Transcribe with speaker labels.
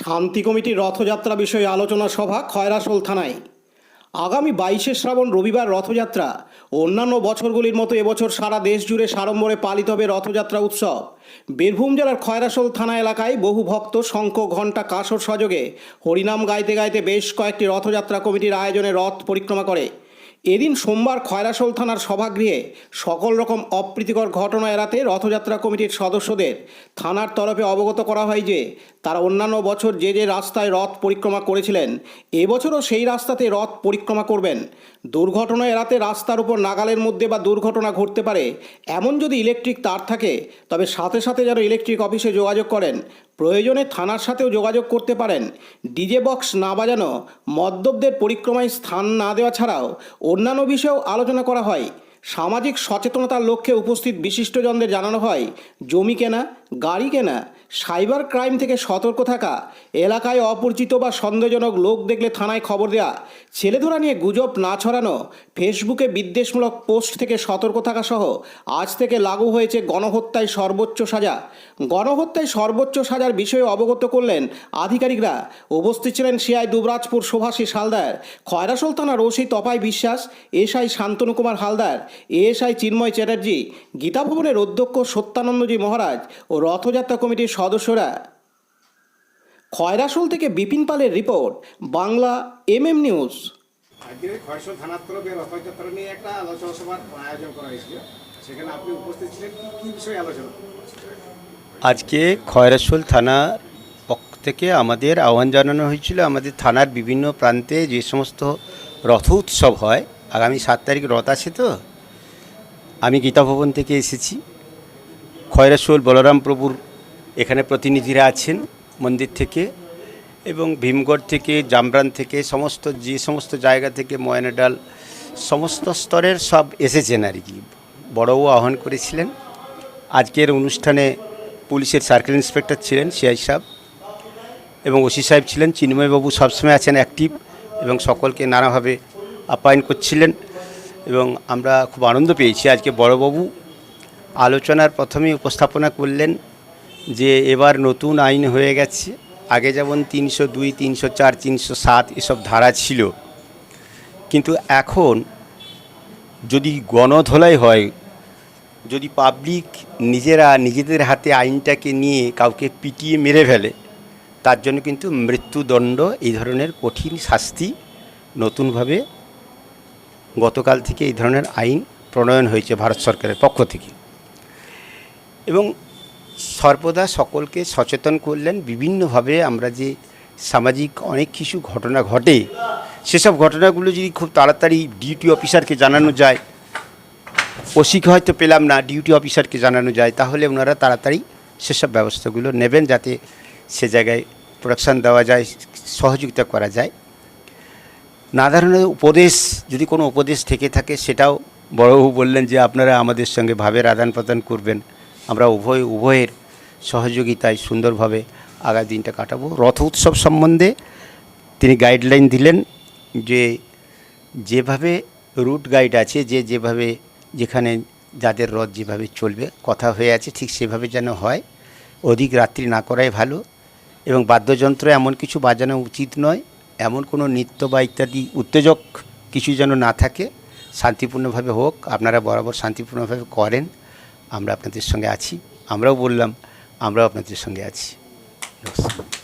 Speaker 1: শান্তি কমিটির রথযাত্রা বিষয়ে আলোচনা সভা খয়রাসোল থানায়। আগামী বাইশে শ্রাবণ রবিবার রথযাত্রা। অন্যান্য বছরগুলির মতো এবছর সারা দেশ জুড়ে সাড়ম্বরে পালিত হবে রথযাত্রা উৎসব। বীরভূম জেলার খয়রাসোল থানা এলাকায় বহু ভক্ত, শঙ্খ, ঘণ্টা, কাসর সযোগে হরিনাম গাইতে গাইতে বেশ কয়েকটি রথযাত্রা কমিটির আয়োজনে রথ পরিক্রমা করে। এদিন সোমবার খয়রাসোল থানার সভাগৃহে সকল রকম অপ্রীতিকর ঘটনা এড়াতে রথযাত্রা কমিটির সদস্যদের থানার তরফে অবগত করা হয় যে, তারা অন্যান্য বছর যে যে রাস্তায় রথ পরিক্রমা করেছিলেন এবছরও সেই রাস্তাতে রথ পরিক্রমা করবেন। দুর্ঘটনা এড়াতে রাস্তার উপর নাগালের মধ্যে বা দুর্ঘটনা ঘটতে পারে, এমন যদি ইলেকট্রিক তার থাকে, তবে সাথে সাথে যেন ইলেকট্রিক অফিসে যোগাযোগ করেন প্রয়োজনে থানার সাথেও যোগাযোগ করতে পারেন। ডিজে বক্স না বাজানো, মদ্যপদের পরিক্রমায় স্থান না দেওয়া ছাড়াও অন্যান্য বিষয়েও আলোচনা করা হয়। সামাজিক সচেতনতার লক্ষ্যে উপস্থিত বিশিষ্টজনদের জানানো হয়, জমি কেনা, গাড়ি কেনা, সাইবার ক্রাইম থেকে সতর্ক থাকা, এলাকায় অপরিচিত বা সন্দেহজনক লোক দেখলে থানায় খবর দেওয়া ছেলেধরা নিয়ে গুজব না ছড়ানো, ফেসবুকে বিদ্বেষমূলক পোস্ট থেকে সতর্ক থাকা সহ আজ থেকে লাগু হয়েছে গণহত্যায় সর্বোচ্চ সাজা। গণহত্যায় সর্বোচ্চ সাজার বিষয়ে অবগত করলেন আধিকারিকরা। উপস্থিত ছিলেন সিআই দুবরাজপুর সুভাষী হালদার, খয়রাসোল থানার OC Tapai Biswas, SI Shantanu Kumar Haldar ASI Chinmoy Chatterjee Gita ভবনের অধ্যক্ষ সত্যানন্দজি মহারাজ ও রথযাত্রা কমিটির সদস্যরা। খয়রাসোল থেকে বিপিন পালের রিপোর্ট বাংলা এমএম নিউজ।
Speaker 2: আজকে খয়সল থানার তরফে রথযাত্রা নিয়ে একটা আলোচনা সভার আয়োজন করা হয়েছিল। সেখানে আপনি উপস্থিত ছিলেন কি কি বিষয়ে আলোচনা
Speaker 3: আজকে খয়রাসোল থানার পক্ষ থেকে আমাদের আহ্বান জানানো হয়েছিল আমাদের থানার বিভিন্ন প্রান্তে যে সমস্ত রথ উৎসব হয় আগামী সাত তারিখ রথ আছে তো? আমি গীতা ভবন থেকে এসেছি। খয়রাসোল বলরাম প্রভুর এখানে প্রতিনিধিরা আছেন মন্দির থেকে এবং ভীমগড় থেকে, জামরান থেকে, সমস্ত যে সমস্ত জায়গা থেকে ময়নাডাল সমস্ত স্তরের সব এসেছেন আর কি। বড়ও আহ্বান করেছিলেন। আজকের অনুষ্ঠানে পুলিশের সার্কেল ইন্সপেক্টর ছিলেন সিআই সাহেব এবং ওসি সাহেব ছিলেন। চিন্ময়বাবু সবসময় আছেন অ্যাক্টিভ এবং সকলকে নানাভাবে আপ্যায়ন করছিলেন। এবং আমরা খুব আনন্দ পেয়েছি। আজকে বড়বাবু আলোচনার প্রথমে উপস্থাপনা করলেন যে এবার নতুন আইন হয়ে গেছে। আগে যেমন তিনশো দুই, তিনশো চার, তিনশো সাত এসব ধারা ছিল। কিন্তু এখন যদি গণধোলাই হয়, যদি পাবলিক নিজেরা নিজেদের হাতে আইনটাকে নিয়ে কাউকে পিটিয়ে মেরে ফেলে, তার জন্য কিন্তু মৃত্যুদণ্ড এই ধরনের কঠিন শাস্তি নতুনভাবে গতকাল থেকে এই ধরনের আইন প্রণয়ন হয়েছে ভারত সরকারের পক্ষ থেকে। এবং সর্বদা সকলকে সচেতন করলেন, বিভিন্নভাবে আমরা যে সামাজিক অনেক কিছু ঘটনা ঘটে, সেসব ঘটনাগুলো যদি খুব তাড়াতাড়ি ডিউটি অফিসারকে জানানো যায়, ওসিকে হয়তো পেলাম না, ডিউটি অফিসারকে জানানো যায়, তাহলে ওনারা তাড়াতাড়ি সেসব ব্যবস্থাগুলো নেবেন যাতে সে জায়গায় প্রোডাকশান দেওয়া যায়, সহযোগিতা করা যায়। না ধরনের উপদেশ, যদি কোনো উপদেশ থেকে থাকে, সেটাও বড়বাবু বললেন যে আপনারা আমাদের সঙ্গে ভাবের আদান প্রদান করবেন। আমরা উভয়, উভয়ের সহযোগিতায় সুন্দরভাবে আগামী দিনটা কাটাবো। রথ উৎসব সম্বন্ধে তিনি গাইডলাইন দিলেন যে যেভাবে রুট গাইড আছে, যে যেভাবে যেখানে যাদের রথ যেভাবে চলবে, কথা হয়ে আছে, ঠিক সেভাবে যেন হয়। অধিক রাত্রি না করাই ভালো এবং বাদ্যযন্ত্র এমন কিছু বাজানো উচিত নয়। এমন কোনো নৃত্য বা ইত্যাদি উত্তেজক কিছু যেন না থাকে, শান্তিপূর্ণভাবে হোক, আপনারা বরাবর শান্তিপূর্ণভাবে করেন, আমরা আপনাদের সঙ্গে আছি। আমরাও বললাম, আমরাও আপনাদের সঙ্গে আছি। নমস্কার।